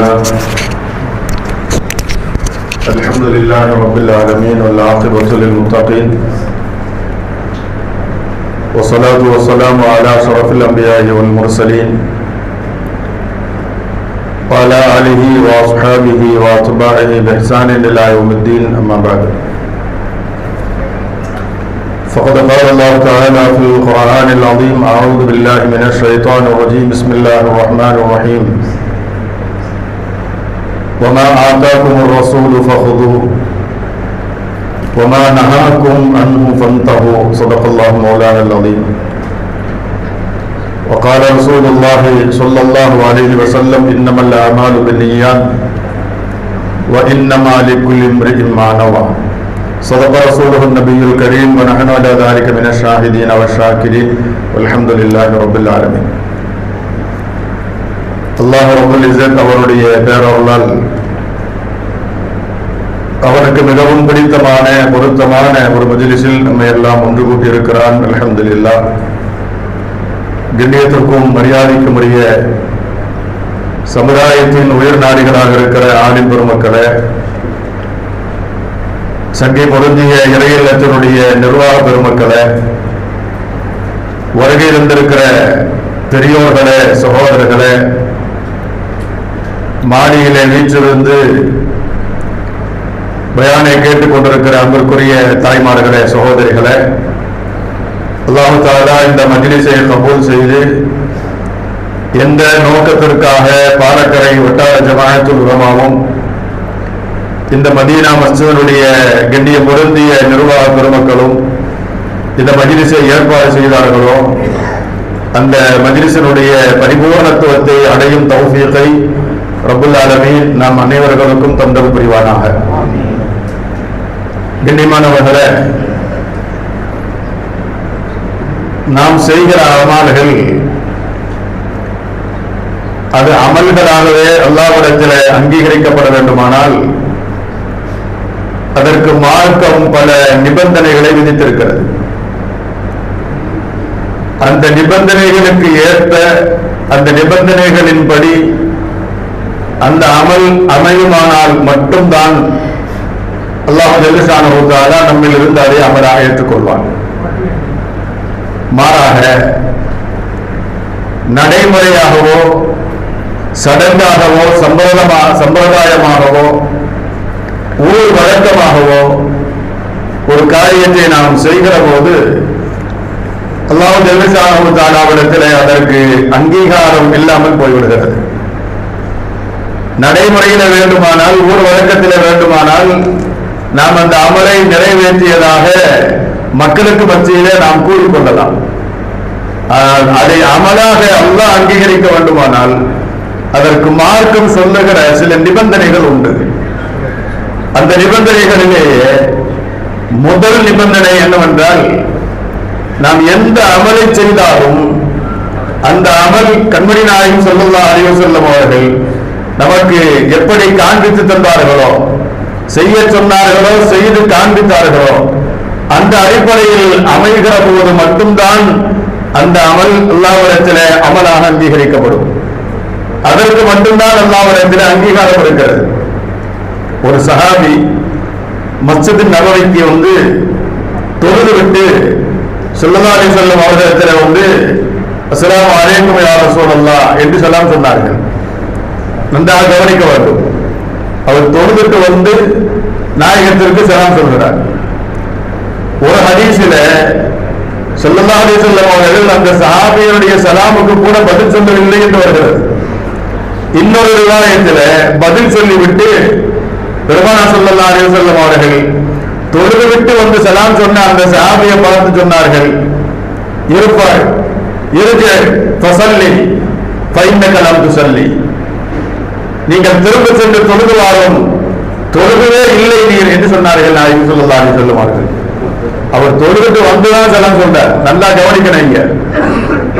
الحمد لله. الحمد لله رب العالمين والعاقبة للمتقين. والصلاة والسلام على أشرف الأنبياء والمرسلين. وعلى آله وأصحابه وأتباعه بإحسان إلى يوم الدين أما بعد. فقد قال الله تعالى في القرآن العظيم أعوذ بالله من الشيطان الرجيم. بسم الله الرحمن الرحيم. وما آتاكم الرسول فخذوه وما نهاكم عنه فانتهوا. صدق الله مولانا العظيم. وقال رسول الله صلى الله عليه وسلم إنما الأعمال بالنيات وإنما لكل امرئ ما نوى. صدق رسوله النبي الكريم ونحن على ذلك من الشاهدين والشاكرين. والحمد لله رب العالمين. அல்லாஹ் ரபுல் இசத் அவருடைய பேரவர்களால் அவருக்கு மிகவும் பிடித்தமான பொருத்தமான ஒரு மஜிலிஸில் நம்மை எல்லாம் ஒன்று கூட்டியிருக்கிறான். அலமதுல்லா கண்ணியத்திற்கும் மரியாதைக்கும் உரிய சமுதாயத்தின் உயர் நாடிகளாக இருக்கிற ஆணின் பெருமக்களே சங்கை பொருந்திய இறையில்லத்தினுடைய நிர்வாக பெருமக்களே வருகை இருந்திருக்கிற பெரியோர்களே சகோதரர்களே மாடியிலே வீற்றிருந்து பயானை கேட்டுக்கொண்டிருக்கிற அன்பிற்குரிய தாய்மார்களே சகோதரிகளே அல்லாஹு தாலா இந்த மஜ்லிஸை கபூல் செய்து எந்த நோக்கத்திற்காக பாலக்கரை வட்டார ஜமாயத்துல் உலமாவும் இந்த மதீனா மஸ்ஜிதனுடைய கண்ணிய பொருந்திய நிர்வாக பெருமக்களும் இந்த மஜ்லிஸை ஏற்பாடு செய்தார்களோ அந்த மஜ்லிஸினுடைய பரிபூர்ணத்துவத்தை அடையும் தௌசியத்தை ரபுல் ஆலமே நாம் அனைவர்களுக்கும் தந்தல் புரிவானாக. கண்ணியமானவர்களே நாம் செய்கிற அமல்கள் அது அமல்களாகவே அல்லாவிடத்தில் அங்கீகரிக்கப்பட வேண்டுமானால் அதற்கு மார்க்கம் பல நிபந்தனைகளை விதித்திருக்கிறது. அந்த நிபந்தனைகளுக்கு ஏற்ப அந்த நிபந்தனைகளின்படி அந்த அமல் அமையுமானால் மட்டும்தான் அல்லாஹ் ஜெல்லிசான நம்மில் இருந்து அதை அமலாக ஏற்றுக்கொள்வான் மாறாக நடைமுறையாகவோ சடங்காகவோ சம்பிரதமா சம்பிரதாயமாகவோ ஊர் வழக்கமாகவோ ஒரு காரியத்தை நாம் செய்கிற போது அல்லாஹ் ஜெல்லிசான தாலாவிடத்தில் அதற்கு அங்கீகாரம் இல்லாமல் போய்விடுகிறது. நடைமுறையில வேண்டுமானால் ஊர் வழக்கத்தில் வேண்டுமானால் நாம் அந்த அமலை நிறைவேற்றியதாக மக்களுக்கு மத்தியிலே நாம் கூறிக்கொள்ளலாம் அதை அமலாக அல்லாஹ் அங்கீகரிக்க வேண்டுமானால் அதற்கு மார்க்கம் சொல்லுகிற சில நிபந்தனைகள் உண்டு. அந்த நிபந்தனைகளிலேயே முதல் நிபந்தனை என்னவென்றால் நாம் எந்த அமலை செய்தாலும் அந்த அமல் கண்மணி நாயகம் சொல்லுல்லா அறிவு சொல்லும் அவர்கள் நமக்கு எப்படி காண்பித்து தந்தார்களோ செய்ய சொன்னார்களோ செய்து காண்பித்தார்களோ அந்த அடிப்படையில் அமைகிற போது மட்டும்தான் அந்த அமல் அல்லாவிடத்தில் அமலாக அங்கீகரிக்கப்படும். அதற்கு மட்டும்தான் அல்லாவிடத்தில் அங்கீகாரம் இருக்கிறது. ஒரு சஹாபி மஸ்ஜித் நகரைக்கு வந்து தொழுது விட்டு சொல்லலாடி செல்லும் அவரிடத்தில் வந்து அஸ்லாம் அலைக்கும் யார் சொல்லலாம் என்று சொல்லாம் சொன்னார்கள். நன்றாக கவனிக்க வேண்டும். அவர் தொழுதுட்டு வந்து நாயகத்திற்கு சலாம் சொல்கிறார். ஒரு ஹதீஸில சொல்லல்லா அலி அவர்கள் அந்த சஹாபியனுடைய சலாமுக்கு கூட பதில் சொல்லவில்லை என்று வருகிறது. இன்னொரு விவாதத்தில் பதில் சொல்லிவிட்டு பெருமானா சொல்லல்லா அலி அவர்கள் தொழுது விட்டு வந்து சலாம் சொன்ன அந்த சஹாபியை பார்த்து சொன்னார்கள். இருப்பார் இருக்க ஃபசல்லி பைந்த கலாம் துசல்லி நீங்கள் திரும்ப சென்று தொழுது வாரும் தொழுகவே இல்லை நீர் என்று சொன்னார்கள் நாயகம் சொல்லலாம் சொல்லுவார்கள் அவர் தொழுதுட்டு வந்துதான் செல்லம் சொன்னார். நல்லா கவனிக்கணும் இங்க.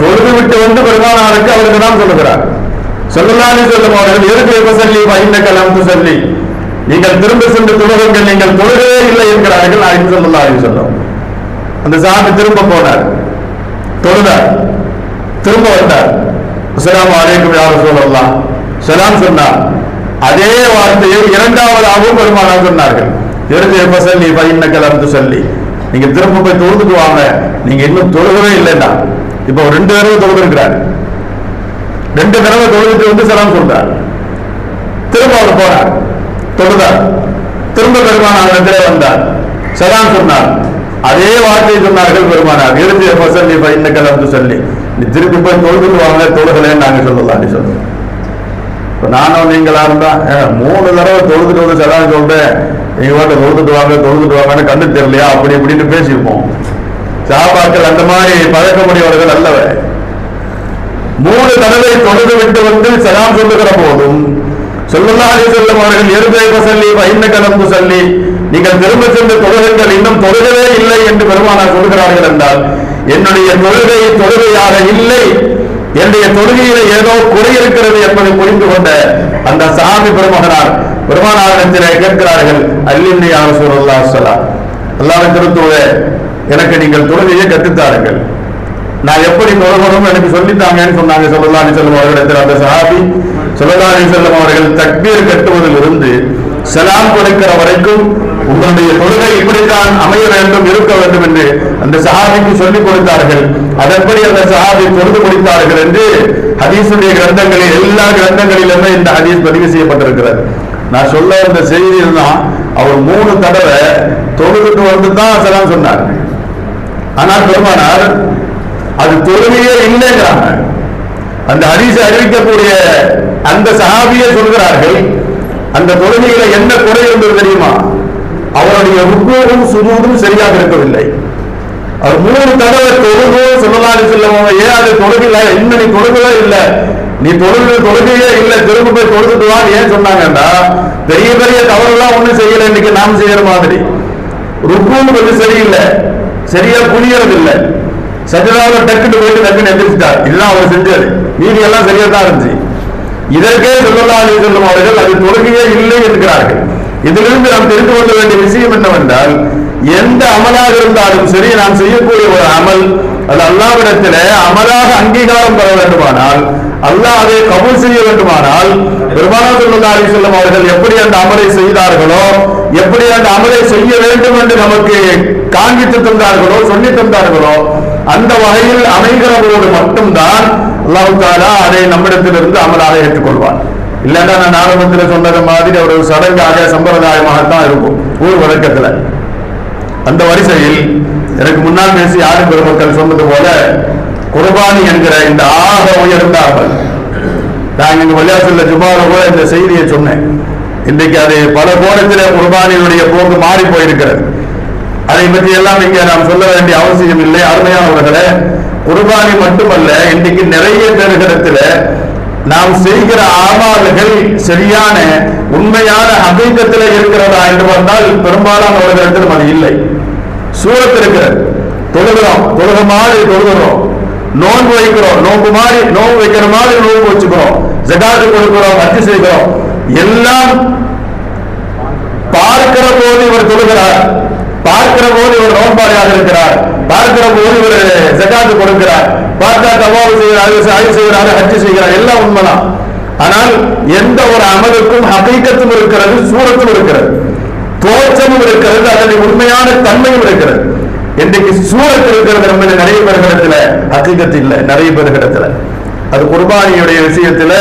தொழுது விட்டு வந்து பெருமானாருக்கு அவருக்கு தான் சொல்லுகிறார். சொல்லலான்னு சொல்லும் அவர்கள் எதுக்கு எப்ப சொல்லி வைந்த கலாம் சொல்லி நீங்கள் திரும்ப சென்று தொழுகுங்கள். நீங்கள் தொழுகவே இல்லை என்கிறார்கள் நாயகம் சொல்லலாம் சொல்லும் அந்த சாமி திரும்ப போனார். தொழுதார். திரும்ப வந்தார். அஸ்ஸலாமு அலைக்கும் யாரும் சொல்லலாம் சலாம் சொன்னார். அதே வார்த்தையை இரண்டாவதாகவும் பெருமானார் சொன்னார்கள். இறுதி எப்ப சொல்லி? பையன கலந்து சொல்லி நீங்க திரும்ப போய் தொழுதுக்கு வாங்க. நீங்க இன்னும் தொழுகவே இல்லைன்னா. இப்போ ரெண்டு தடவை தொழுதுருக்கிறார். ரெண்டு தடவை தொழுதுட்டு வந்து சலாம் சொல்றார். திரும்ப அவர் போனார். தொழுதார். திரும்ப பெருமானார் இடத்திலே வந்தார். சலாம் சொன்னார். அதே வார்த்தையை சொன்னார்கள் பெருமானார். இறுதி எப்ப சொல்லி? பையன கலந்து சொல்லி நீ திருப்பி போய் தொழுதுக்கு வாங்க. தொழுகலன்னு நாங்க சொல்லலாம் நீ சொல்றோம் நானும் நீங்களா இருந்தா மூணு தடவை தொழுதுட்டு வந்து சலாம் சொல்றேன். நீங்க வாட்ட தொழுதுட்டு வாங்க தொழுதுட்டு வாங்கன்னு கண்ணு தெரியலையா? அப்படி இப்படின்னு பேசியிருப்போம். சாபாக்கள் அந்த மாதிரி பழக்கமுடையவர்கள் அல்லவ? மூணு தடவை தொழுது விட்டு வந்து சலாம் சொல்லுகிற போதும் சொல்லலாடி செல்லும் அவர்கள் எருதை சொல்லி வைந்த கலந்து சொல்லி நீங்கள் திரும்ப சென்று தொழுகைகள் இன்னும் தொழுகவே இல்லை என்று பெருமானார் சொல்கிறார்கள் என்றால் என்னுடைய தொழுகை தொழுகையாக இல்லை. என்னுடைய தொழுகையில ஏதோ குறை இருக்கிறது என்பதை புரிந்து கொண்ட அந்த சாமி பெருமகனார் பெருமானாரிடத்திலே கேட்கிறார்கள் அல்லின்னி யார் சூழல்லா சொல்லலாம் அல்லாவின் திருத்துவே எனக்கு நீங்கள் தொழுகையை கற்றுத்தாருங்கள். நான் எப்படி தொழுகணும் எனக்கு சொல்லித்தாங்கன்னு சொன்னாங்க சொல்லலா செல்லும் அவர்களிடத்தில் அந்த சஹாபி. சொல்லலா செல்லும் அவர்கள் தக்பீர் கட்டுவதில் இருந்து செலாம் கொடுக்கிற வரைக்கும் உங்களுடைய தொழுகை இப்படித்தான் அமைய வேண்டும் இருக்க வேண்டும் என்று அந்த சஹாபிக்கு சொல்லிக் கொடுத்தார்கள். அதன்படி அந்த சஹாபி தொழுது கொடுத்தார்கள் என்று ஹதீஸுடைய கிரந்தங்களில் எல்லா கிரந்தங்களிலுமே இந்த ஹதீஸ் பதிவு செய்யப்பட்டிருக்கிறது. நான் சொல்ல வந்த செய்தியில் தான் அவர் மூணு தடவை தொழுதுட்டு வந்து தான் சலாம் சொன்னார். ஆனால் பெருமானார் அது தொழுகையே இல்லைங்கிறாங்க. அந்த ஹரிசை அறிவிக்கக்கூடிய அந்த சஹாபியை சொல்கிறார்கள் அந்த தொழுகையில என்ன குறை இருந்தது தெரியுமா? அவருடைய ருக்குவும் சுஜூதும் சரியாக இருக்கவில்லை. அவர் மூணு தடவை தொழுகோ சொல்லலான்னு சொல்லுவாங்க ஏன் அது தொழுகல இன்னும் நீ தொழுகவே இல்லை. நீ தொழுகு தொழுகையே இல்லை. திரும்ப போய் தொழுதுட்டு ஏன் சொன்னாங்கன்னா பெரிய பெரிய தவறுலாம் ஒண்ணும் செய்யல. இன்னைக்கு நாம் செய்யற மாதிரி. ருக்கும் கொஞ்சம் சரியில்லை. சரியா புரியறது இல்லை சஜிதாவில் டக்குன்னு போயிட்டு டக்குன்னு எந்திரிச்சிட்டார். இதுதான் அவர் செஞ்சது. மீதி எல்லாம் சரியா தான் இருந்துச்சு. இதற்கே சொல்லலாம் சொல்லும் அவர்கள் அது தொழுகையே இல்லை என்கிறார்கள். இதிலிருந்து நாம் தெரிந்து கொள்ள வேண்டிய விஷயம் என்னவென்றால் எந்த அமலாக இருந்தாலும் சரி நாம் செய்யக்கூடிய ஒரு அமல் அது அல்லாவிடத்தில அமலாக அங்கீகாரம் பெற வேண்டுமானால் அல்லாஹ் அதை கபூல் செய்ய வேண்டுமானால் பெருமானா செல்லும் அவர்கள் எப்படி அந்த அமலை செய்தார்களோ எப்படி அந்த அமலை செய்ய வேண்டும் என்று நமக்கு காண்பித்து தந்தார்களோ சொல்லி தந்தார்களோ அந்த வகையில் அமைகிறவர்களோடு மட்டும்தான் அல்லாஹ் தாலா அதை நம்மிடத்திலிருந்து அமலாக ஏற்றுக்கொள்வார் இல்லைன்னா நான் ஆரம்பத்தில் சொன்னது மாதிரி ஒரு சடங்காக சம்பிரதாயமாகத்தான் இருக்கும் ஊர் வழக்கத்துல. அந்த வரிசையில் எனக்கு முன்னால் பேசி ஆறு பெருமக்கள் சொன்னது போல குர்பானி என்கிற இந்த ஆக உயர்ந்த அமல். நான் இங்கு வலியாசுள்ள ஜுமால கூட இந்த செய்தியை சொன்னேன். இன்றைக்கு அது பல கோணத்திலே குர்பானியினுடைய போக்கு மாறி போயிருக்கிறது. அதை பற்றி எல்லாம் இங்கே நாம் சொல்ல வேண்டிய அவசியம் இல்லை. அருமையானவர்களே குர்பானி மட்டுமல்ல இன்றைக்கு நிறைய பேர்களிடத்துல நாம் செய்கிற ஆமால்கள் சரியான உண்மையான அபீகத்தில் இருக்கிறதா என்று வந்தால் பெரும்பாலானவர்களிடத்திலும் அது இல்லை. சூரத் இருக்கிறது. தொழுகிறோம். தொழுக மாதிரி தொழுகிறோம். நோன்பு வைக்கிறோம். நோன்பு மாதிரி நோன்பு வைக்கிற மாதிரி நோன்பு வச்சுக்கிறோம். ஜகாத்து கொடுக்கிறோம். அச்சு செய்கிறோம். எல்லாம் பார்க்கிற போது இவர் தொழுகிறார். பார்க்கிற போது இவர் நோன்பாளியாக இருக்கிறார். பார்க்கிற போது இவர் ஜகாத்து கொடுக்கிறார். பார்த்தா தவாவு செய்கிறார் சாய் செய்கிறார் ஹஜ் செய்கிறார். எல்லாம் உண்மைதான். ஆனால் எந்த ஒரு அமலுக்கும் ஹகைக்கத்தும் இருக்கிறது சூரத்தும் இருக்கிறது. தோற்றமும் இருக்கிறது அதனுடைய உண்மையான தன்மையும் இருக்கிறது. இன்றைக்கு சூரத் இருக்கிறது நம்ம நிறைய பேர்களிடத்துல ஹகீக்கத்து இல்லை நிறைய பேர்களிடத்துல. அது குர்பானியுடைய விஷயத்துல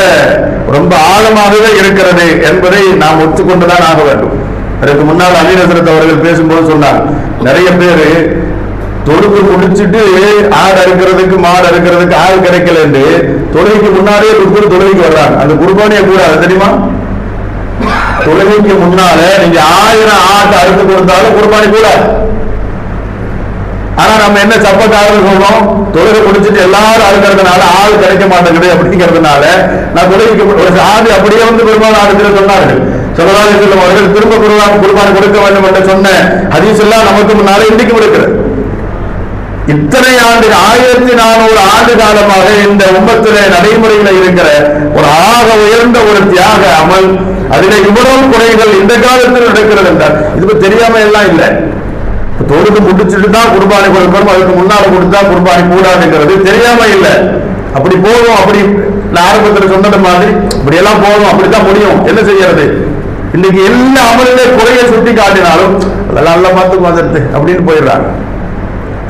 ரொம்ப ஆழமாகவே இருக்கிறது என்பதை நாம் ஒத்துக்கொண்டுதான் ஆக வேண்டும். அதற்கு முன்னால் அமீரசரத் அவர்கள் பேசும்போது சொன்னார் நிறைய பேர் தொழுகு முடிச்சிட்டு ஆடு அறுக்கிறதுக்கு மாடு அறுக்கிறதுக்கு ஆள் கிடைக்கல என்று தொழுகைக்கு முன்னாலே ருக்கு தொழுகைக்கு வர்றாங்க அந்த குர்பானியை கூடாது தெரியுமா? தொழுகைக்கு முன்னால நீங்க ஆயிரம் ஆட்டை அறுத்து கொடுத்தாலும் குர்பானி கூடாது. ஆனா நம்ம என்ன சப்பக்காரர்கள் சொல்றோம்? தொழுகை குடிச்சிட்டு எல்லாரும் அறுக்கிறதுனால ஆள் கிடைக்க மாட்டேங்குது அப்படிங்கிறதுனால நான் தொழுகைக்கு ஒரு சாதி அப்படியே வந்து பெருமாள் ஆடுகிற சொன்னார்கள். சொல்லலாம் செல்லும் அவர்கள் திரும்ப குருவான் குர்பானி கொடுக்க வேண்டும் என்று சொன்ன ஹதீஸ் எல்லாம் நமக்கு முன்னாலே இன்றைக்கும் இருக்கிறது இத்தனை ஆண்டு ஆயிரத்தி நானூறு ஆண்டு காலமாக இந்த உம்மத்திலே நடைமுறையில் இருக்கிற ஒரு ஆக உயர்ந்த ஒரு தியாக அமல் அதிலே இவ்வளவு குறைகள் இந்த காலத்தில் நடக்கிறது என்றால் இதுக்கு தெரியாம எல்லாம் இல்லை. தொழுது முடிச்சுட்டு தான் குர்பானி கொடுக்கணும் அதுக்கு முன்னால கொடுத்தா குர்பானி கூடாதுங்கிறது தெரியாம இல்லை. அப்படி போகும் அப்படி நான் ஆரம்பத்தில் சொன்னது மாதிரி இப்படி எல்லாம் போகும் அப்படித்தான் முடியும். என்ன செய்யறது? இன்னைக்கு எல்லா அமலுமே குறைய சுட்டி காட்டினாலும் அதெல்லாம் நல்லா பார்த்து வந்துடுது அப்படின்னு போயிடுறாங்க.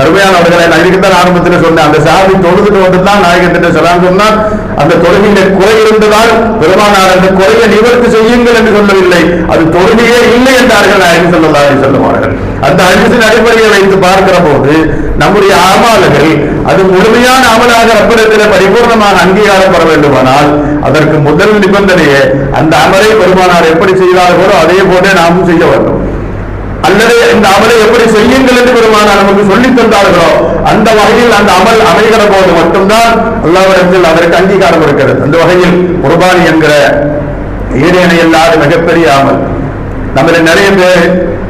அருமையானவர்களை நான் இதுக்குத்தான் ஆரம்பத்தில் சொன்னேன். அந்த சாதி தொழுதுட்டு வந்துதான் தான் நாயகத்திட்ட சொல்லான்னு சொன்னால் அந்த தொழுகையில குறை இருந்ததால் பெருமானார் அந்த குறையை நிவர்த்தி செய்யுங்கள் என்று சொல்லவில்லை. அது தொழுகையே இல்லை என்றார்கள் நாயகன் சொல்லலாம் என்று சொல்லுவார்கள் அந்த அரிசின் அடிப்படையை வைத்து பார்க்கிற போது நம்முடைய அமல்கள் அது முழுமையான அமலாக ரப்பிடத்தில் பரிபூர்ணமாக அங்கீகாரம் பெற வேண்டுமானால் அதற்கு முதல் நிபந்தனையே அந்த அமலை பெருமானார் எப்படி செய்தார்களோ அதே போன்றே நாமும் செய்ய வேண்டும். அல்லது இந்த அமலை எப்படி செய்யுங்கள் என்று பெருமானார் நமக்கு சொல்லித் தந்தார்களோ அந்த வகையில் அந்த அமல் அமைகிற போது மட்டும்தான் அல்லாவிடத்தில் அதற்கு அங்கீகாரம் இருக்கிறது. அந்த வகையில் குர்பானி என்கிற ஈடேனை இல்லாத மிகப்பெரிய அமல். நம்மள நிறைய பேர்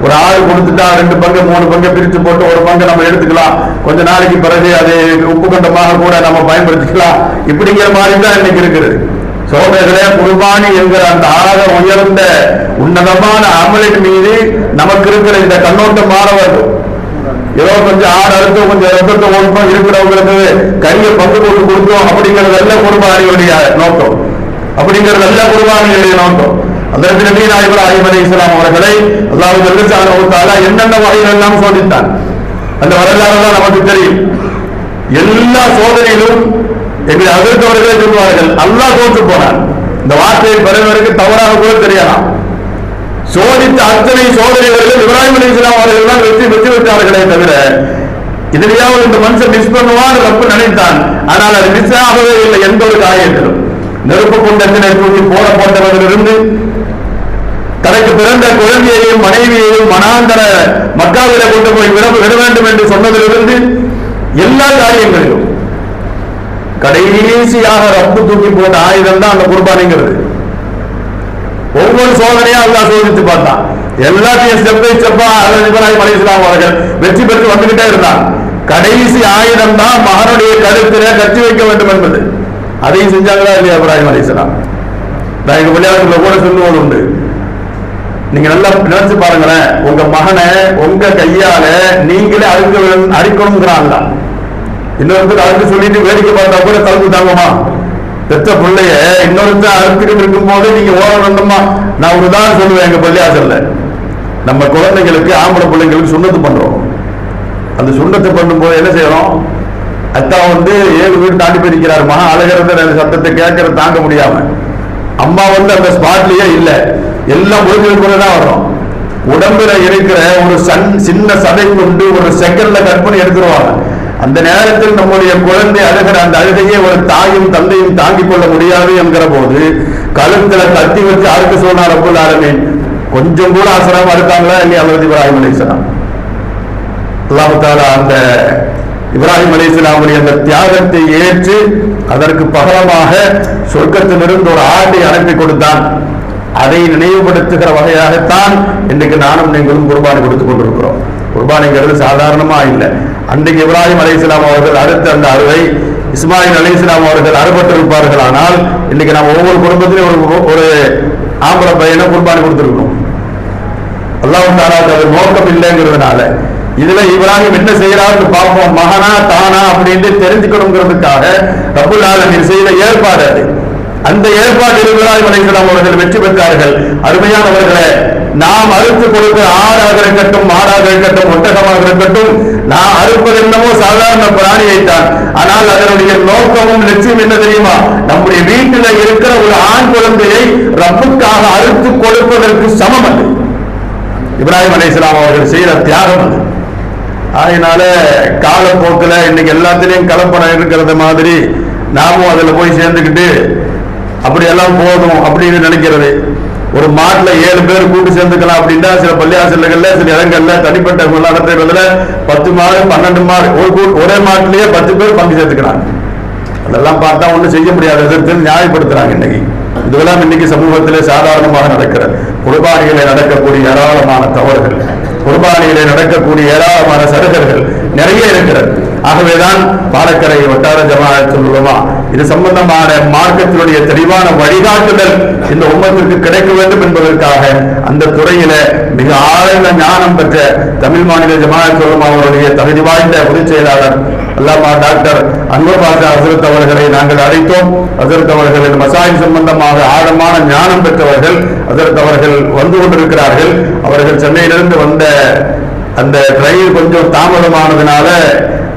ஒரு ஆள் கொடுத்துட்டா ரெண்டு பங்கு மூணு பங்கு பிரித்து போட்டு ஒரு பங்கு நம்ம எடுத்துக்கலாம். கொஞ்ச நாளைக்கு பிறகு அது உப்பு கண்டமாக கூட நம்ம பயன்படுத்திக்கலாம். இப்படிங்கிற மாதிரி தான் இன்னைக்கு இருக்குது சோதர்களே குர்பானி என்கிற அந்த ஆக உயர்ந்த உன்னதமான அமலின் மீது நமக்கு இருக்கிற இந்த கண்ணோட்டம் மாற ஏதோ கொஞ்சம் ஆடு அறுத்து கொஞ்சம் ரத்தத்தை ஓடுப்போம் இருக்கிறவங்களுக்கு கையை பங்கு போட்டு கொடுத்தோம் அப்படிங்கிறது அல்ல குர்பானியுடைய நோக்கம். அப்படிங்கிறது அல்ல குர்பானியுடைய நோக்கம். அதற்கு நபி நாயகர் ஆயிம் அலி இஸ்லாம் அவர்களை அல்லாஹ் ஜல்லுசான என்னென்ன வகைகள் எல்லாம் சோதித்தான்? அந்த வரலாறு தான் நமக்கு தெரியும். எல்லா சோதனையிலும் எங்களை அவர்களே சொல்வார்கள். அல்லாஹ் தோற்று போனார் இந்த வார்த்தையை பெறுவதற்கு தவறாக கூட தெரியலாம். சோதித்த அத்தனை சோதனைகளில் இப்ராஹிம் அலி இஸ்லாம் அவர்கள் தான் வெற்றி வெற்றி பெற்றார்களே தவிர இதுலயாவது இந்த மனுஷன் மிஸ் பண்ணுவான் ரப்பு நினைத்தான். ஆனால் அது மிஸ் ஆகவே இல்லை எந்த ஒரு காயத்திலும் நெருப்பு குண்டத்தினை தூக்கி போட போட்டவர்களிருந்து தனக்கு பிறந்த குழந்தையையும் மனைவியையும் மனாந்தர மக்காவில கொண்டு போய் விட விட வேண்டும் என்று சொன்னதிலிருந்து எல்லா காரியங்களிலும் கடைசியாக ரப்பு தூக்கி போட்ட ஆயுதம் தான் அந்த குர்பானிங்கிறது. ஒவ்வொரு சோதனையா அல்லா சோதித்து பார்த்தான் எல்லாத்தையும் ஸ்டெப் பை ஸ்டெப்பா இப்ராஹிம் அலைஹிஸ்ஸலாம் அவர்கள் வெற்றி பெற்று வந்துகிட்டே இருந்தான் கடைசி ஆயுதம் தான் மகனுடைய கருத்தில கட்டி வைக்க வேண்டும் என்பது. அதையும் செஞ்சாங்களா இல்லையா இப்ராஹிம் அலைஹிஸ்ஸலாம் நான் எங்க விளையாட்டுல கூட சொல்லுவது உண்டு. நீங்க நல்லா நினைச்சு பாருங்களேன் உங்க மகனை உங்க கையால நீங்களே அறுக்க அடிக்கணுங்கிறாங்களா இன்னொருத்தர் அறுத்து சொல்லிட்டு வேடிக்கை பார்த்தா தாங்கம்மா பெத்த பெற்ற பிள்ளைய இன்னொருத்தர் அறுத்துக்கிட்டு இருக்கும் போது நீங்க ஓட வேண்டுமா நான் ஒரு உதாரணம் சொல்லுவேன் எங்க பள்ளியாசல்ல. நம்ம குழந்தைங்களுக்கு ஆம்பளை பிள்ளைங்களுக்கு சுண்ணத்து பண்றோம். அந்த சுண்ணத்தை பண்ணும்போது என்ன செய்யறோம்? அத்தா வந்து ஏழு வீடு தாண்டி போயிருக்கிறார். மகா அழகிறத சத்தத்தை கேட்கற தாங்க முடியாம. அம்மா வந்து அந்த ஸ்பாட்லயே இல்ல. எல்லாம் முடிஞ்சு தான் வரும் உடம்புல இருக்கிற ஒரு சன் சின்ன சதை கொண்டு ஒரு செகண்ட்ல கற்பனை எடுத்துருவாங்க. அந்த நேரத்தில் நம்முடைய குழந்தை அழுகிற அந்த அழுகையை ஒரு தாயும் தந்தையும் தாங்கிக் கொள்ள முடியாது என்கிற போது கழுத்துல கத்தி வச்சு அறுக்க சொன்னார் அப்புல் ஆலமீன். கொஞ்சம் கூட அசராம அறுத்தாங்களா? இல்லையா? அல்லது இப்ராஹிம் அலி இஸ்லாம் அந்த இப்ராஹிம் அலிஸ்லாமுடைய அந்த தியாகத்தை ஏற்று அதற்கு பகலமாக சொர்க்கத்திலிருந்து ஒரு ஆட்டை அனுப்பி கொடுத்தான். அதை நினைவுபடுத்துகிற வகையாகத்தான் இன்றைக்கு நானும் நீங்களும் குர்பானை கொடுத்துக் கொண்டிருக்கிறோம். குர்பானைங்கிறது சாதாரணமா இல்லை. அன்றைக்கு இப்ராஹிம் அலைஹிஸ்ஸலாம் அவர்கள் அடுத்த அந்த அறுவை இஸ்மாயில் அலைஹிஸ்ஸலாம் அவர்கள் அறுபட்டிருப்பார்கள். ஆனால் இன்னைக்கு நம்ம ஒவ்வொரு குடும்பத்திலும் ஒரு ஒரு ஆம்பளை பையனை குர்பானி கொடுத்திருக்கிறோம் அல்லாஹ் தாலாக்கு அது நோக்கம் இல்லைங்கிறதுனால இதுல இப்ராஹிம் என்ன செய்யறாருன்னு பார்ப்போம். மகனா தானா அப்படின்னு தெரிஞ்சுக்கணுங்கிறதுக்காக ரபுல் ஆலமின் செய்த ஏற்பாடு அது. அந்த ஏற்பாட்டில் இப்ராஹிம் அலைஹிஸ்ஸலாம் அவர்கள் வெற்றி பெற்றார்கள். அருமையானவர்களே நாம் அறுத்து கொடுத்து ஆறாக இருக்கட்டும் மாடாக இருக்கட்டும் ஒட்டகமாக இருக்கட்டும் நான் அறுப்பது என்னமோ சாதாரண பிராணியைத்தான். ஆனால் அதனுடைய நோக்கமும் லட்சியம் என்ன தெரியுமா? நம்முடைய வீட்டில் இருக்கிற ஒரு ஆண் குழந்தையை ரப்புக்காக அறுத்து கொடுப்பதற்கு சமம் அது. இப்ராஹிம் அலைஹிஸ்ஸலாம் அவர்கள் செய்யற தியாகம் அது. அதனால காலப்போக்கில் இன்னைக்கு எல்லாத்திலையும் கலப்படம் இருக்கிறது மாதிரி நாமும் அதில் போய் சேர்ந்துக்கிட்டு அப்படியெல்லாம் போதும் அப்படின்னு நினைக்கிறது. ஒரு மாட்டுல ஏழு பேர் கூட்டு சேர்ந்துக்கலாம் அப்படின்னா சில பள்ளியாசல்கள்ல சில இடங்கள்ல தனிப்பட்ட நடத்துறதுல பத்து மாடு பன்னெண்டு மாடு ஒரு ஒரே மாட்டுலயே பத்து பேர் பங்கு சேர்த்துக்கிறாங்க. அதெல்லாம் பார்த்தா ஒண்ணும் செய்ய முடியாத எதிர்த்து நியாயப்படுத்துறாங்க இன்னைக்கு. இதெல்லாம் இன்னைக்கு சமூகத்திலே சாதாரணமாக நடக்கிற குர்பானிகளை நடக்கக்கூடிய ஏராளமான தவறுகள் குர்பானியிலே நடக்கக்கூடிய ஏராளமான சருகர்கள் நிறைய இருக்கிறது. ஆகவேதான் பாலக்கரை வட்டார ஜமாஅத்துல் மூலமா இது சம்பந்தமான மார்க்கத்தினுடைய தெளிவான வழிகாட்டுதல் இந்த உம்மத்திற்கு கிடைக்க வேண்டும் என்பதற்காக அந்த துறையில மிக ஆழ்ந்த ஞானம் பெற்ற தமிழ் மாநில ஜமாஅத்துல் உலமா அவருடைய தகுதி வாய்ந்த பொதுச் செயலாளர் அல்லாமா டாக்டர் அன்வர் பாஷா ஹசரத் அவர்களை நாங்கள் அழைத்தோம். ஹசரத் அவர்களின் மசாஜ் சம்பந்தமாக ஆழமான ஞானம் பெற்றவர்கள் ஹசரத் அவர்கள் வந்து கொண்டிருக்கிறார்கள். அவர்கள் சென்னையிலிருந்து வந்த அந்த ரயில் கொஞ்சம் தாமதமானதுனால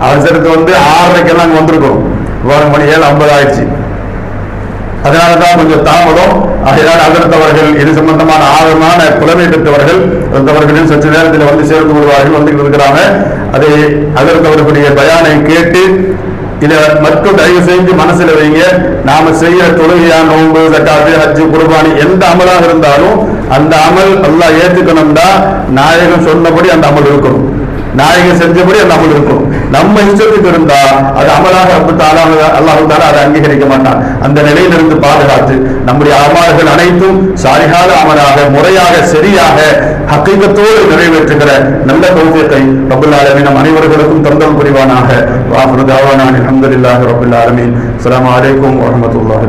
ஹசரத் வந்து ஆறரைக்கெல்லாம் வந்திருக்கோம். ஒரு மணி ஏழு ஐம்பது ஆயிடுச்சு அதனால தான் கொஞ்சம் தாமதம். ஆகையால் அதற்கு இது சம்பந்தமான ஆழமான புலமை பெற்றவர்கள் அவர்களின் சற்று நேரத்தில் வந்து சேர்ந்து கொள்வார்கள் வந்து இருக்கிறாங்க அதை அதற்கு பயானை கேட்டு இதை மட்டும் தயவு செஞ்சு மனசுல வைங்க. நாம செய்யற தொழுகையா நோன்பு சக்காத்து ஹஜ்ஜு குர்பானி எந்த அமலாக இருந்தாலும் அந்த அமல் நல்லா ஏத்துக்கணும்னா நாயகம் சொன்னபடி அந்த அமல் இருக்கும் நாயகம் செஞ்சபடி அந்த அமல் இருக்கும் நம்ம இஷ்டத்துக்கு இருந்தா அது அமலாக அல்லாஹு தாலா அதை அங்கீகரிக்க மாட்டான். அந்த நிலையிலிருந்து பாதுகாத்து நம்முடைய அமல்கள் அனைத்தும் சாரிகால அமலாக முறையாக சரியாக ஹக்கீகத்தோடு நிறைவேற்றுகிற நல்ல கௌசியத்தை ரபுல் நம் அனைவர்களுக்கும் தந்தம் புரிவானாக. வாஃபுரு தாவானான் அல்ஹம்துலில்லாஹி ரபில் ஆலமீன். அஸ்ஸலாமு அலைக்கும் வரஹ்மத்துல்லாஹி